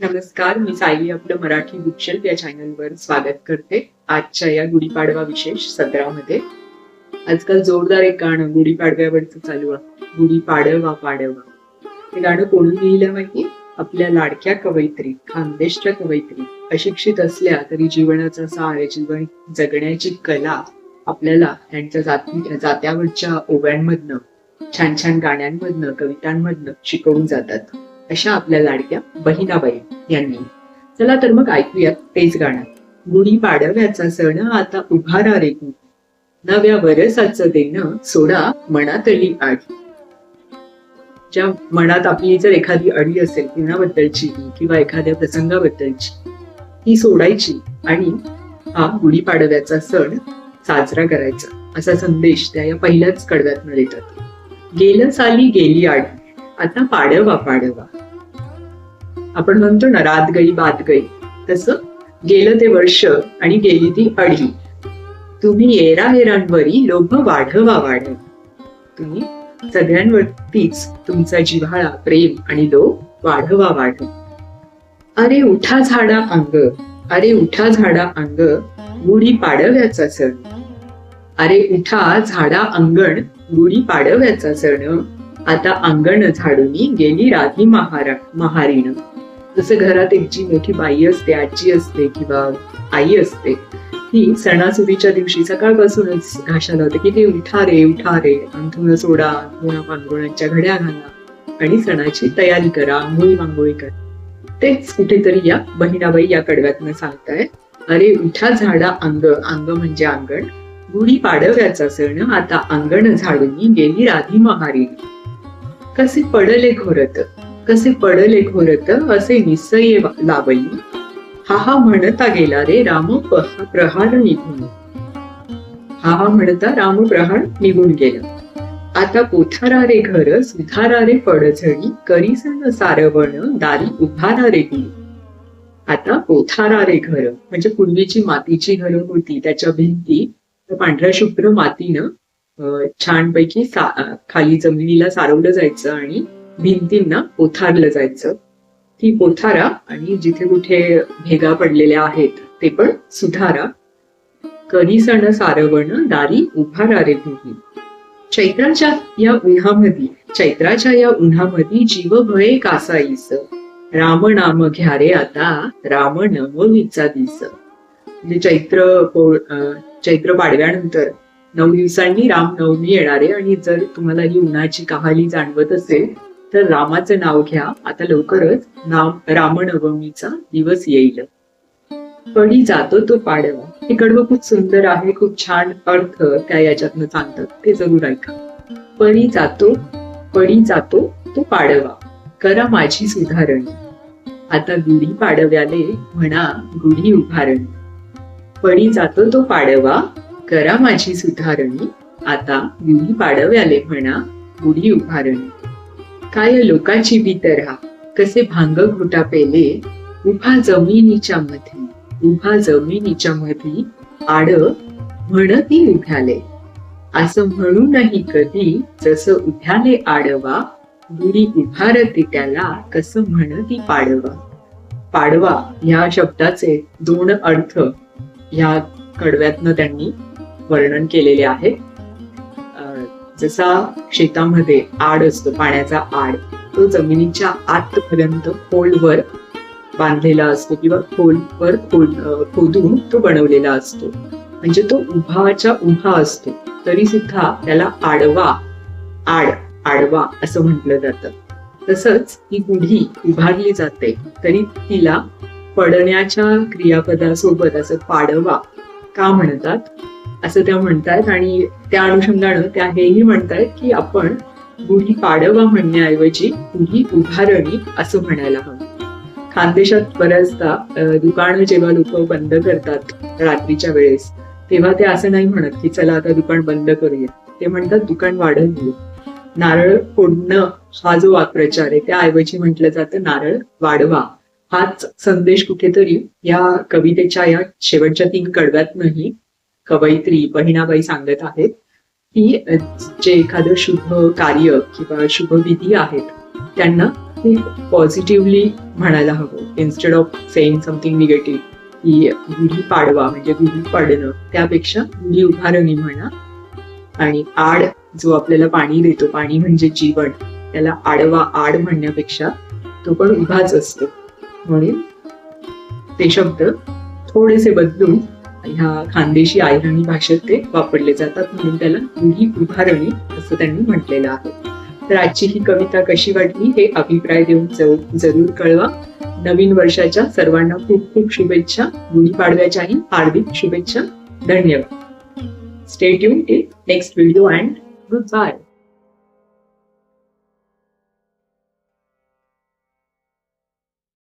नमस्कार मी सायली आपलं मराठी बुकशेल्फ या चॅनलवर स्वागत करते आजच्या या गुढीपाडवा विशेष सत्रामध्ये. आजकाल जोरदार एक गाणं गुढीपाडव्यावरचं चालू आहे गुढीपाडवा पाडवा. हे गाणं कोणी लिहिलं माहिती? आपल्या लाडक्या कवयित्री खानदेशच्या कवयित्री अशिक्षित असल्या तरी जीवनाचा सार जीवन जगण्याची कला आपल्याला त्यांच्या जाती जात्यावरच्या ओव्यांमधनं छान छान गाण्यांमधनं कवितांमधनं शिकवून जातात. अशा आपल्या लाडक्या बहिणाबाई यांनी. चला तर मग ऐकूयात तेच गाणं. गुढी पाडव्याचा सण आता उभारा रे गुढी. नव्या वरसाचं देणं सोडा मनातली आडी. ज्या मनात आपली जर एखादी अडी असेल कुणाबद्दलची किंवा एखाद्या प्रसंगाबद्दलची ती सोडायची आणि हा गुढीपाडव्याचा सण साजरा करायचा असा संदेश त्या या पहिल्याच कडव्यात देतात. गेलं साली गेली आडी. आता पाडवा पाडवा. आपण म्हणतो ना रात गई बात गई तसं गेलं ते वर्ष आणि गेली ती अडी तुम्ही येरावेरांवरी लोभ वाढवा वाढव. तुम्ही सगळ्यांवरतीच तुमचा जिव्हाळा प्रेम आणि लोभ वाढवा वाढव. अरे उठा झाडा अंग अरे उठा झाडा अंग गुढी पाडव्याचा सण अरे उठा झाडा अंगण गुढी पाडव्याचा सण आता अंगण झाडूनी गेली राधी महारा महारीण. जसं घरात एक जी मोठी बाई असते आजी असते किंवा आई असते ती सणासुदीच्या दिवशी सकाळपासूनच घाशा लावते की ते उठा रे उठा रे अंथुण सोडा अंथुणा पांगोळ्यांच्या घड्या घाला आणि सणाची तयारी करा आंघोळी मांगोळी करा. तेच कुठेतरी या बहिणाबाई या कडव्यातनं सांगताय अरे उठा झाडा अंग अंग म्हणजे अंगण. गुढी पाडव्याचा सण आता अंगण झाडून गेली राधी महारी कसे पडले घोरत कसे पडले घोरत असे निसये लावली हा हा म्हणता गेला रे राम प्रहार निघून. हा हा म्हणता राम प्रहार निघून गेला. आता पोथारा रे घर सुधारा रे पडझडी करीसन सारवण दारी उभारा रे गुढी आता पोथारा रे घर म्हणजे पूर्वीची मातीची घरं होती त्याच्या भिंती पांढऱ्या शुभ्र मातीनं छानपैकी सा खाली जमिनीला सारवलं जायचं आणि भिंतींना पोथारलं जायचं. ती पोथारा आणि जिथे कुठे भेगा पडलेल्या आहेत ते पण सुधारा. कनिसण सण सारवण दारी उभारा रे भूमी. चैत्राच्या या उन्हामध्ये चैत्राच्या या उन्हामध्ये जीव भये कासाईस. राम नाम घ्या रे आता राम नवमीचा दिस म्हणजे चैत्र अं, चैत्र पाडव्यानंतर नऊ दिवसांनी रामनवमी येणार आहे आणि जर तुम्हाला ही उन्हाची कहाली जाणवत असेल तर रामाचं नाव घ्या. आता लवकरच नाम रामनवमीचा दिवस येईल. पडी जातो तो पाडवा. हे कडवं खूप सुंदर आहे खूप छान अर्थ त्या याच्यातनं सांगतात. ते जरूर ऐका. पडी जातो पडी जातो तो पाडवा. करा माझी सुधारणी. आता गुढी पाडव्याले म्हणा गुढी उभारणी. पडी जातो तो पाडवा करा माझी सुधारणी. आता गुढी पाडव्याले म्हणा गुढी उभारणी. काय लोकाची बितरा कसे भांग घोटा पेले? उभा जमिनीच्या मध्ये उभा जमिनीच्या मध्ये आड म्हणती उभ्याले. असं म्हणू नाही कधी जसं उभ्याले आडवा गुढी उभारती त्याला कसं म्हणती पाडवा. पाडवा ह्या शब्दाचे दोन अर्थ ह्या कडव्यातनं त्यांनी वर्णन केलेले आहे. अं, जसा शेतामध्ये आड असतो पाण्याचा आड तो जमिनीच्या आतपर्यंत खोलवर बांधलेला असतो किंवा खोलवर खोल खोदून तो बनवलेला असतो. म्हणजे तो उभाच्या उभा असतो. तरी सुद्धा त्याला आडवा आड आडवा असं म्हटलं जातं. तसंच ही गुढी उभारली जाते तरी तिला पडण्याच्या क्रियापदासोबत असं पाडवा का म्हणतात? असं त्या म्हणतात आणि त्या अनुषंगानं त्या हेही म्हणतायत की आपण गुढी पाडवा म्हणण्याऐवजी गुढी उभारणी असं म्हणायला हवं. खानदेशात बऱ्याचदा दुकानं जेव्हा लोक बंद करतात रात्रीच्या वेळेस तेव्हा ते असं नाही म्हणत की चला आता दुकान बंद करूया. ते म्हणतात दुकान वाढत घेऊ नारळ फोडणं हा जो वाक्प्रचार आहे त्याऐवजी म्हटलं जातं नारळ वाढवा. हाच संदेश कुठेतरी या कवितेच्या या शेवटच्या तीन कडव्यातनंही कवयित्री बहिणाबाई सांगत आहेत की जे एखादं शुभ कार्य किंवा शुभ विधी आहेत त्यांना ते पॉझिटिव्हली म्हणायला हवं. Instead of saying something negative की गुढी पाडवा म्हणजे गुढी पाडणं त्यापेक्षा गुढी उभारणी म्हणा. आणि आड जो आपल्याला पाणी देतो पाणी म्हणजे जीवन त्याला आडवा आड म्हणण्यापेक्षा तो पण उभाच असतो. म्हणून ते शब्द थोडेसे बदलून ह्या खानदेशी आयराणी भाषेत ते वापरले जातात म्हणून त्याला गुढी उभारणी असं त्यांनी म्हटलेलं आहे. तर आजची ही कविता कशी वाटली हे अभिप्राय देऊन जरूर जरूर कळवा. नवीन वर्षाच्या सर्वांना खूप खूप शुभेच्छा. गुढीपाडव्याच्याही हार्दिक शुभेच्छा. धन्यवाद. Stay you till next video and goodbye